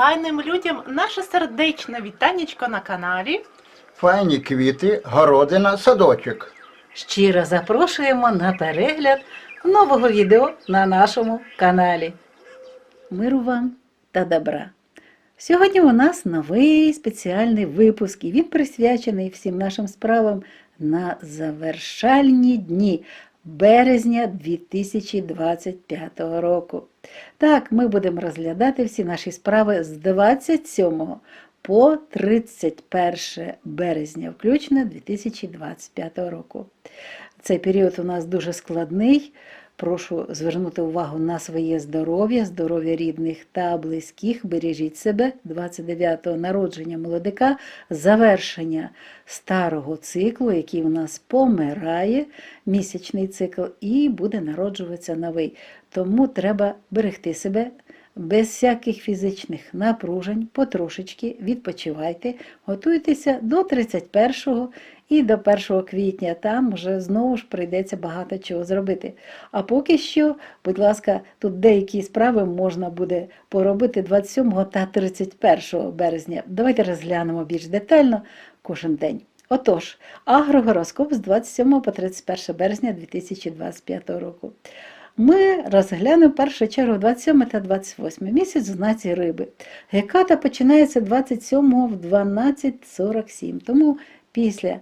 файним людям наше сердечне вітанечко на каналі. Файні квіти, городина, садочок. Щиро запрошуємо на перегляд нового відео на нашому каналі. Миру вам та добра! Сьогодні у нас новий спеціальний випуск, і він присвячений всім нашим справам на завершальні дні березня 2025 року. Так, ми будемо розглядати всі наші справи з 27 по 31 березня, включно 2025 року. Цей період у нас дуже складний. Прошу звернути увагу на своє здоров'я, здоров'я рідних та близьких. Бережіть себе 29-го народження молодика, завершення старого циклу, який у нас помирає, місячний цикл, і буде народжуватися новий. Тому треба берегти себе. Без всяких фізичних напружень, потрошечки відпочивайте, готуйтеся до 31 і до 1 квітня. Там вже знову ж прийдеться багато чого зробити. А поки що, будь ласка, тут деякі справи можна буде поробити 27 та 31 березня. Давайте розглянемо більш детально кожен день. Отож, агрогороскоп з 27 по 31 березня 2025 року. Ми розглянемо в першу чергу 27 та 28 місяць в знаці риби. Геката починається 27 в 12.47, тому після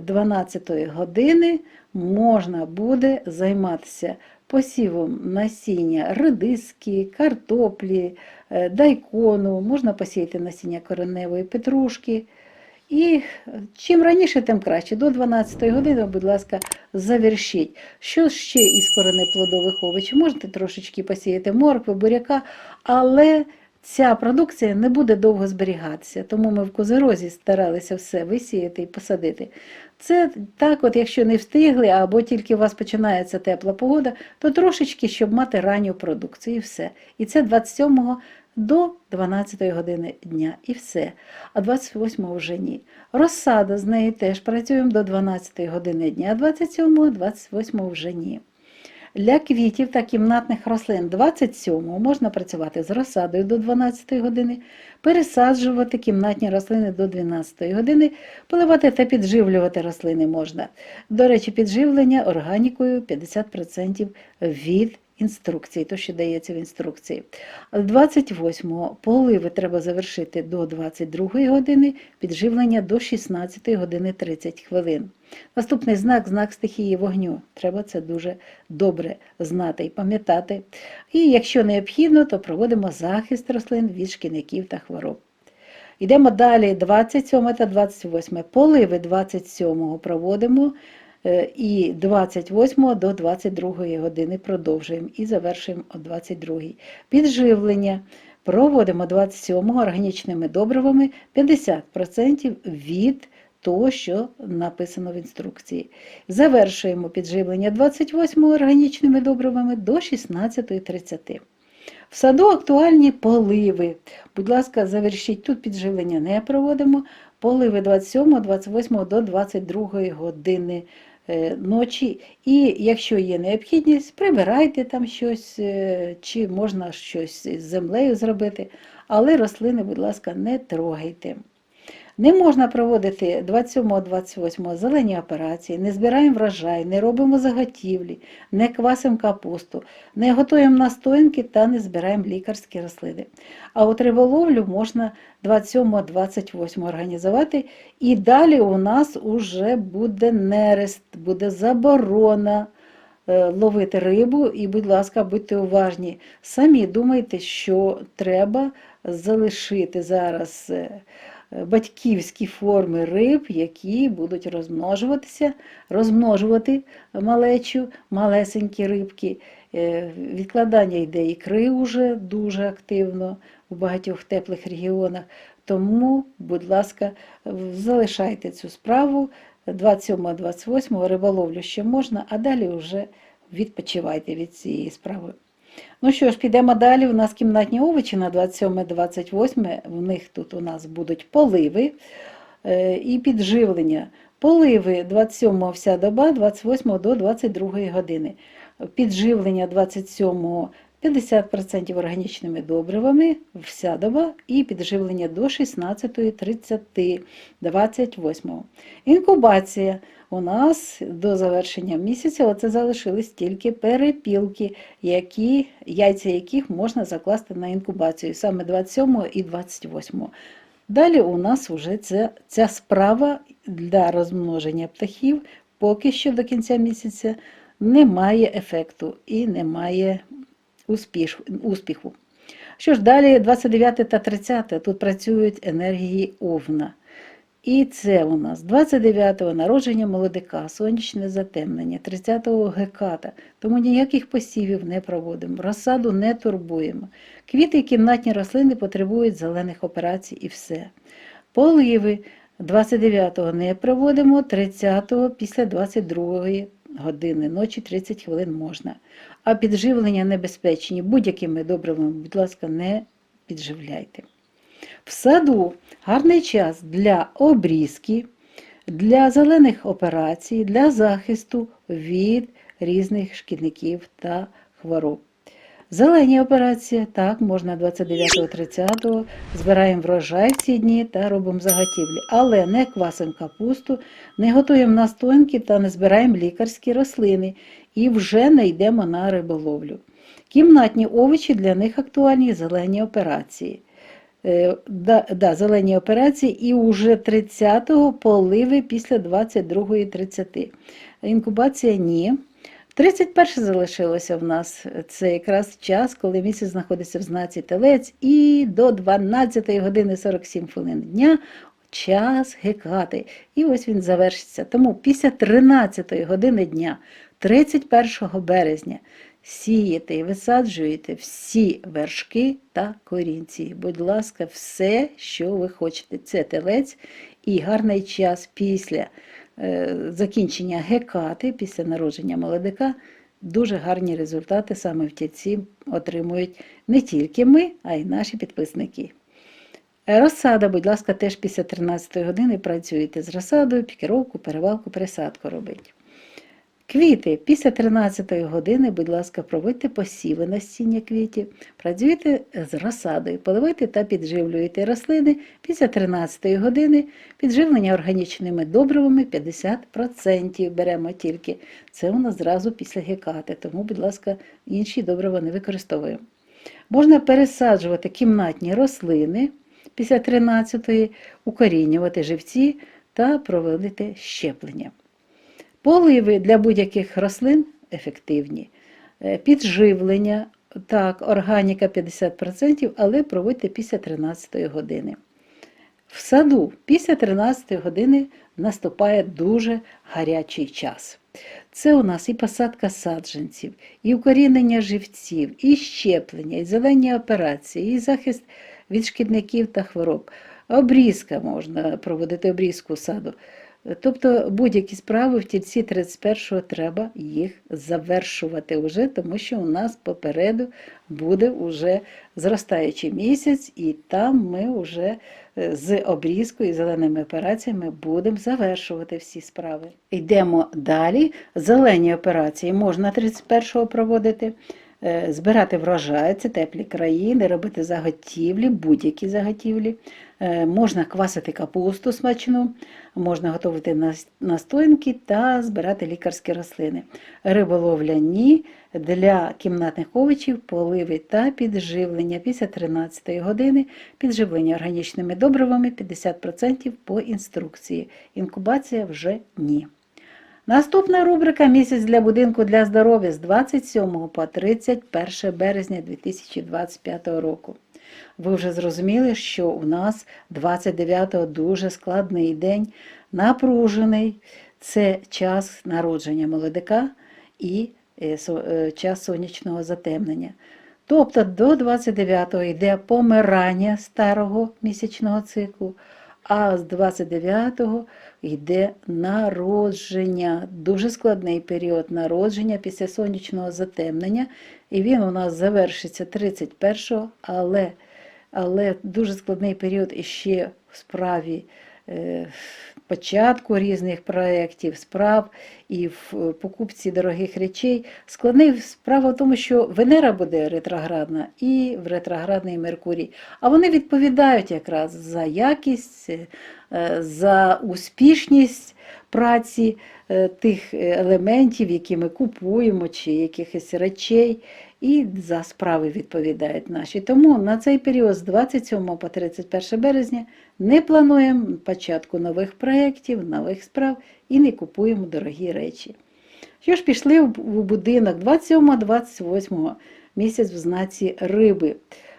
12 години можна буде займатися посівом насіння редиски, картоплі, е, дайкону, можна посіяти насіння кореневої петрушки. І чим раніше, тим краще. До 12 години, будь ласка, завершіть. Що ще із коренеплодових овочів? Можете трошечки посіяти моркви, буряка, але ця продукція не буде довго зберігатися. Тому ми в козирозі старалися все висіяти і посадити. Це так, от якщо не встигли, або тільки у вас починається тепла погода, то трошечки, щоб мати ранню продукцію, і все. І це 27 до 12 години дня і все. А 28 вже ні. Розсада з нею теж працюємо до 12 години дня, а 27 28 вже ні. Для квітів та кімнатних рослин 27 можна працювати з розсадою до 12 години, пересаджувати кімнатні рослини до 12 години, поливати та підживлювати рослини можна. До речі, підживлення органікою 50% від інструкції, то, що дається в інструкції. 28-го поливи треба завершити до 22 години, підживлення до 16 години 30 хвилин. Наступний знак знак стихії вогню. Треба це дуже добре знати і пам'ятати. І якщо необхідно, то проводимо захист рослин від шкідників та хвороб. Йдемо далі, 27 та 28. Поливи 27 проводимо і 28 до 22 години продовжуємо і завершуємо о 22. Підживлення проводимо 27 органічними добривами 50% від того, що написано в інструкції. Завершуємо підживлення 28 органічними добривами до 16.30. В саду актуальні поливи. Будь ласка, завершіть тут підживлення не проводимо. Поливи 27, 28 до 22 години е, ночі. І якщо є необхідність, прибирайте там щось, е, чи можна щось з землею зробити, але рослини, будь ласка, не трогайте. Не можна проводити 27-28 зелені операції, не збираємо врожай, не робимо заготівлі, не квасимо капусту, не готуємо настоянки та не збираємо лікарські рослини. А от риболовлю можна 27-28 організувати, і далі у нас уже буде нерест, буде заборона е, ловити рибу, і, будь ласка, будьте уважні. Самі думайте, що треба залишити зараз. Е, батьківські форми риб, які будуть розмножуватися, розмножувати малечу, малесенькі рибки. Е, Відкладання йде ікри вже дуже активно у багатьох теплих регіонах. Тому, будь ласка, залишайте цю справу 27-28 риболовлю ще можна, а далі вже відпочивайте від цієї справи. Ну що ж, підемо далі. У нас кімнатні овочі на 27-28. В них тут у нас будуть поливи е, і підживлення. Поливи 27 вся доба, 28 до 22 години. Підживлення 27 50% органічними добривами вся доба і підживлення до 16.30, 28. Інкубація у нас до завершення місяця оце залишились тільки перепілки, які, яйця яких можна закласти на інкубацію саме 27 і 28. Далі у нас вже ця, ця справа для розмноження птахів поки що до кінця місяця не має ефекту і не має успіш, успіху. Що ж, далі 29 та 30 тут працюють енергії Овна. І це у нас 29-го народження молодика, сонячне затемнення, 30-го геката. Тому ніяких посівів не проводимо, розсаду не турбуємо. Квіти і кімнатні рослини потребують зелених операцій і все. Поливи 29-го не проводимо, 30-го після 22-ї години ночі 30 хвилин можна. А підживлення небезпечні. Будь-якими добривами, будь ласка, не підживляйте. В саду гарний час для обрізки, для зелених операцій, для захисту від різних шкідників та хвороб. Зелені операції, так, можна 29-30, збираємо врожай в ці дні та робимо заготівлі. Але не квасимо капусту, не готуємо настоянки та не збираємо лікарські рослини і вже не йдемо на риболовлю. Кімнатні овочі для них актуальні зелені операції. Е, Да, да, зелені операції і уже 30-го поливи після 22-30. Інкубація ні. 31 залишилося в нас. Це якраз час, коли місяць знаходиться в знаці телець, і до 12 години 47 хвилин дня час гекати. І ось він завершиться. Тому після 13 години дня, 31 березня, сієте і висаджуєте всі вершки та корінці. Будь ласка, все, що ви хочете. Це телець і гарний час після е, закінчення гекати, після народження молодика. Дуже гарні результати саме в тільці отримують не тільки ми, а й наші підписники. Е, Розсада, будь ласка, теж після 13 години працюєте з розсадою, пікіровку, перевалку, пересадку робить. Квіти після 13 години, будь ласка, проводьте посіви насіння квітів, працюйте з розсадою, поливайте та підживлюйте рослини після 13 години, підживлення органічними добривами 50% беремо тільки. Це у нас зразу після гекати, тому, будь ласка, інші добрива не використовуємо. Можна пересаджувати кімнатні рослини після 13-ї, укорінювати живці та проводити щеплення. Поливи для будь-яких рослин ефективні. Е, Підживлення, так, органіка 50%, але проводьте після 13 години. В саду після 13 години наступає дуже гарячий час. Це у нас і посадка саджанців, і укорінення живців, і щеплення, і зелені операції, і захист від шкідників та хвороб. Обрізка можна проводити обрізку саду. Тобто будь-які справи в тільці 31-го треба їх завершувати вже, тому що у нас попереду буде уже зростаючий місяць, і там ми вже е, з обрізкою і зеленими операціями будемо завершувати всі справи. Йдемо далі. Зелені операції можна 31-го проводити. Е, Збирати врожай, це теплі країни, робити заготівлі, будь-які заготівлі. Е, Можна квасити капусту смачну, можна готувати нас- настоянки та збирати лікарські рослини. Риболовля ні, для кімнатних овочів поливи та підживлення після 13 години, підживлення органічними добривами 50% по інструкції. Інкубація вже ні. Наступна рубрика Місяць для будинку для здоров'я з 27 по 31 березня 2025 року. Ви вже зрозуміли, що у нас 29-го дуже складний день, напружений. Це час народження молодика і е, е, час сонячного затемнення. Тобто до 29-го йде помирання старого місячного циклу, а з 29-го йде народження. Дуже складний період народження після сонячного затемнення. І він у нас завершиться 31-го, але, але дуже складний період іще в справі початку різних проєктів, справ і в е, покупці дорогих речей. Складний справа в тому, що Венера буде ретроградна і в ретроградний Меркурій. А вони відповідають якраз за якість, е, за успішність праці е, тих елементів, які ми купуємо, чи якихось речей, і за справи відповідають наші. Тому на цей період з 27 по 31 березня не плануємо початку нових проєктів, нових справ і не купуємо дорогі речі. Що ж пішли в будинок 27-28 місяць в знаці риби.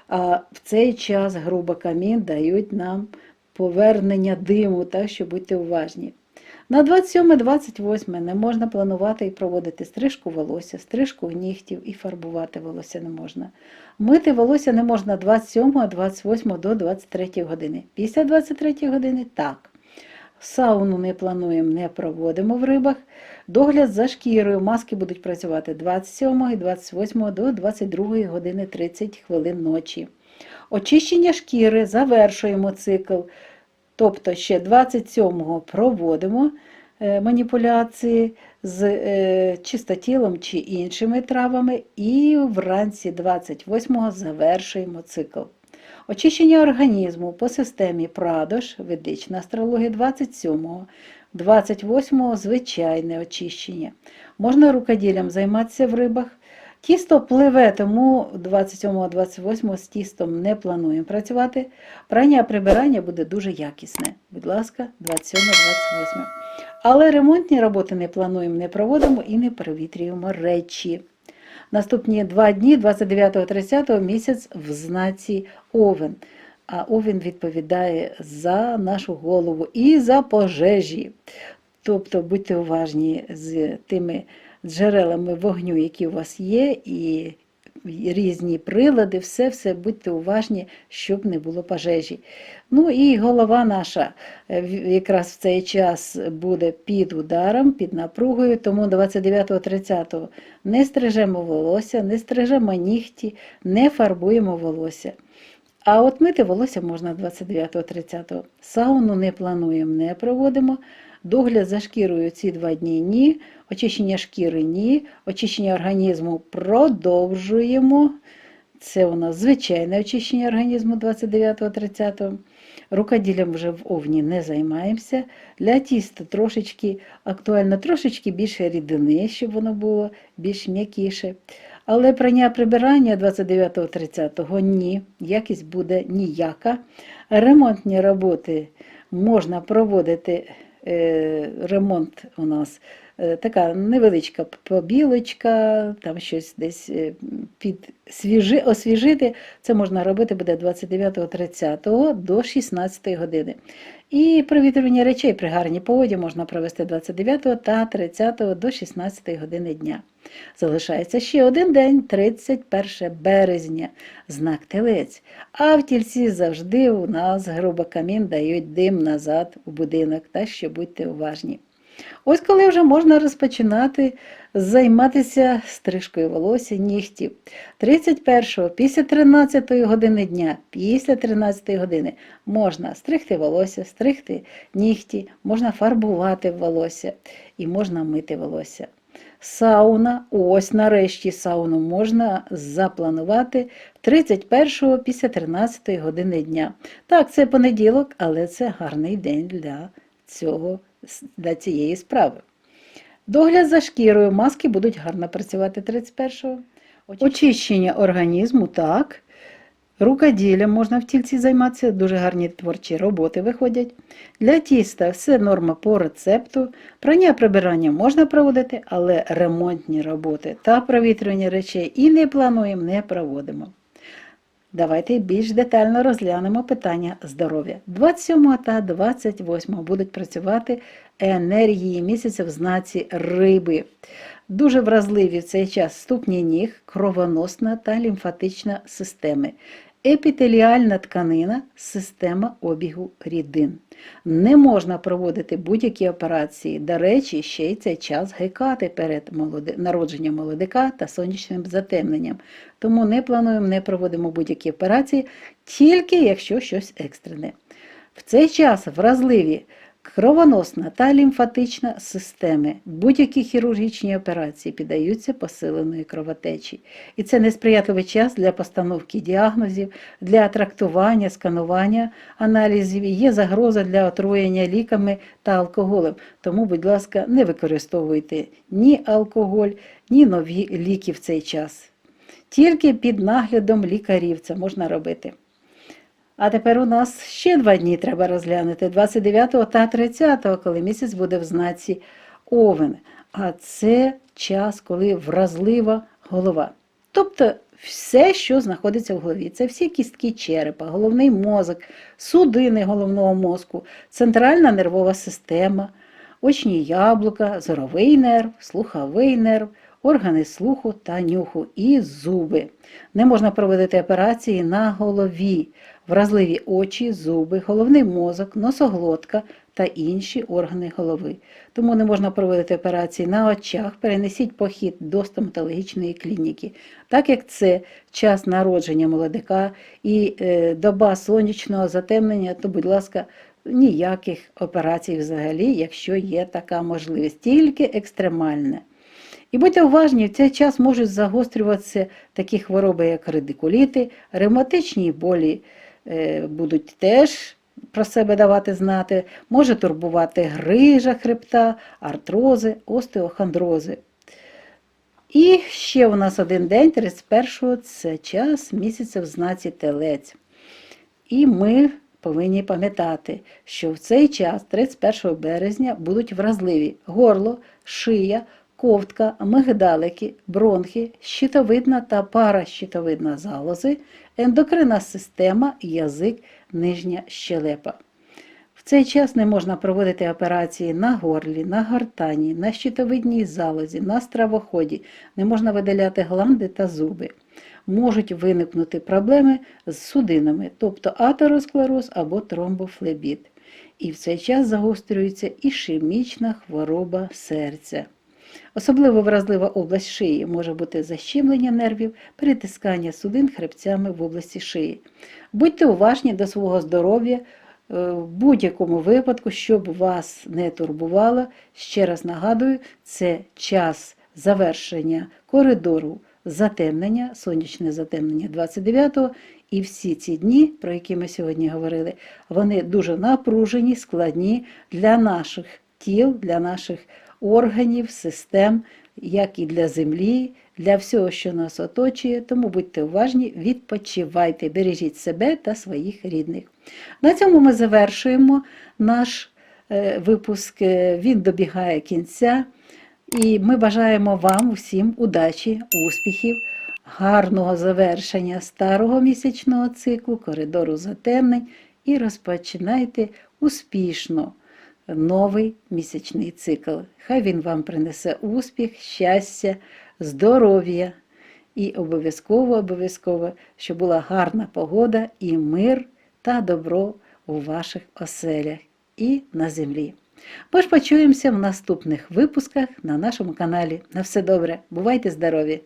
А в цей час грубо камін дають нам повернення диму, так що будьте уважні. На 27-28 не можна планувати і проводити стрижку волосся, стрижку нігтів і фарбувати волосся не можна. Мити волосся не можна 27, 28 до 23 години. Після 23 години так. Сауну не плануємо, не проводимо в рибах. Догляд за шкірою. Маски будуть працювати 27 і 28 до 22 години 30 хвилин ночі. Очищення шкіри завершуємо цикл. Тобто ще 27-го проводимо е, маніпуляції з е, чистотілом чи іншими травами, і вранці 28-го завершуємо цикл. Очищення організму по системі Прадош, ведична астрологія 27-го, 28-го звичайне очищення. Можна рукоділлям займатися в рибах. Тісто пливе, тому 27-28 з тістом не плануємо працювати. Прання прибирання буде дуже якісне. Будь ласка, 27-28. Але ремонтні роботи не плануємо, не проводимо і не перевітрюємо речі. Наступні два дні, 29-30 місяць в знаці Овен. А Овен відповідає за нашу голову і за пожежі. Тобто будьте уважні з тими джерелами вогню, які у вас є, і різні прилади, все, все будьте уважні, щоб не було пожежі. Ну і голова наша е, якраз в цей час буде під ударом, під напругою, тому 29-30 не стрижемо волосся, не стрижемо нігті, не фарбуємо волосся. А от мити волосся можна 29-30. Сауну не плануємо, не проводимо. Догляд за шкірою ці два дні ні, очищення шкіри ні, очищення організму продовжуємо. Це у нас звичайне очищення організму 29-30. Рукоділлям вже в овні не займаємося. Для тіста трошечки актуально, трошечки більше рідини, щоб воно було більш м'якіше. Але прання прибирання 29-30 ні, якість буде ніяка. Ремонтні роботи можна проводити. Е, Ремонт у нас така невеличка побілочка, там щось десь е, під свіжи, освіжити. Це можна робити буде 29-30 до 16 години. І провітрювання речей при гарній погоді можна провести 29 та 30 до 16 години дня. Залишається ще один день, 31 березня, знак телець. А в тільці завжди у нас грубо камін дають дим назад у будинок, так що будьте уважні. Ось коли вже можна розпочинати займатися стрижкою волосся, нігтів. 31-го, після 13 години дня, після 13-ї години можна стригти волосся, стригти нігті, можна фарбувати волосся і можна мити волосся. Сауна, ось нарешті сауну можна запланувати 31-го після 13 години дня. Так, це понеділок, але це гарний день для, цього, для цієї справи. Догляд за шкірою, маски будуть гарно працювати 31-го. Очищення організму, так. Рукоділлям можна в тільці займатися, дуже гарні творчі роботи виходять. Для тіста все норма по рецепту. Прання прибирання можна проводити, але ремонтні роботи та провітрювання речей і не плануємо, не проводимо. Давайте більш детально розглянемо питання здоров'я. 27 та 28 будуть працювати енергії місяця в знаці риби. Дуже вразливі в цей час ступні ніг, кровоносна та лімфатична системи. Епітеліальна тканина система обігу рідин. Не можна проводити будь-які операції. До речі, ще й цей час гекати перед народженням молодика та сонячним затемненням. Тому не плануємо, не проводимо будь-які операції, тільки якщо щось екстрене. В цей час вразливі Кровоносна та лімфатична системи, будь-які хірургічні операції піддаються посиленої кровотечі. І це несприятливий час для постановки діагнозів, для трактування, сканування аналізів. І є загроза для отруєння ліками та алкоголем. Тому, будь ласка, не використовуйте ні алкоголь, ні нові ліки в цей час. Тільки під наглядом лікарів це можна робити. А тепер у нас ще два дні треба розглянути 29 та 30, коли місяць буде в знаці Овен. А це час, коли вразлива голова. Тобто все, що знаходиться в голові. Це всі кістки черепа, головний мозок, судини головного мозку, центральна нервова система, очні яблука, зоровий нерв, слуховий нерв, органи слуху та нюху і зуби. Не можна проводити операції на голові, вразливі очі, зуби, головний мозок, носоглотка та інші органи голови. Тому не можна проводити операції на очах, перенесіть похід до стоматологічної клініки. Так як це час народження молодика і е, доба сонячного затемнення, то, будь ласка, ніяких операцій взагалі, якщо є така можливість, тільки екстремальне. І будьте уважні, в цей час можуть загострюватися такі хвороби, як радикуліти, ревматичні болі е, будуть теж про себе давати знати, може турбувати грижа хребта, артрози, остеохондрози. І ще у нас один день, 31-го, це час місяця в знаці телець. І ми повинні пам'ятати, що в цей час, 31 березня, будуть вразливі горло, шия, ковтка, мигдалики, бронхи, щитовидна та паращитовидна залози, ендокринна система, язик, нижня щелепа. В цей час не можна проводити операції на горлі, на гортані, на щитовидній залозі, на стравоході, не можна видаляти гланди та зуби. Можуть виникнути проблеми з судинами, тобто атеросклероз або тромбофлебіт. І в цей час загострюється ішемічна хвороба серця. Особливо вразлива область шиї може бути защемлення нервів, перетискання судин хребцями в області шиї. Будьте уважні до свого здоров'я е, в будь-якому випадку, щоб вас не турбувало. Ще раз нагадую, це час завершення коридору затемнення, сонячне затемнення 29-го. І всі ці дні, про які ми сьогодні говорили, вони дуже напружені, складні для наших тіл, для наших органів, систем, як і для землі, для всього, що нас оточує. Тому будьте уважні, відпочивайте, бережіть себе та своїх рідних. На цьому ми завершуємо наш е, випуск. Е, Він добігає кінця. І ми бажаємо вам усім удачі, успіхів, гарного завершення старого місячного циклу, коридору затемнень і розпочинайте успішно новий місячний цикл. Хай він вам принесе успіх, щастя, здоров'я і обов'язково, обов'язково, щоб була гарна погода і мир та добро у ваших оселях і на землі. Ми ж почуємося в наступних випусках на нашому каналі. На все добре, бувайте здорові!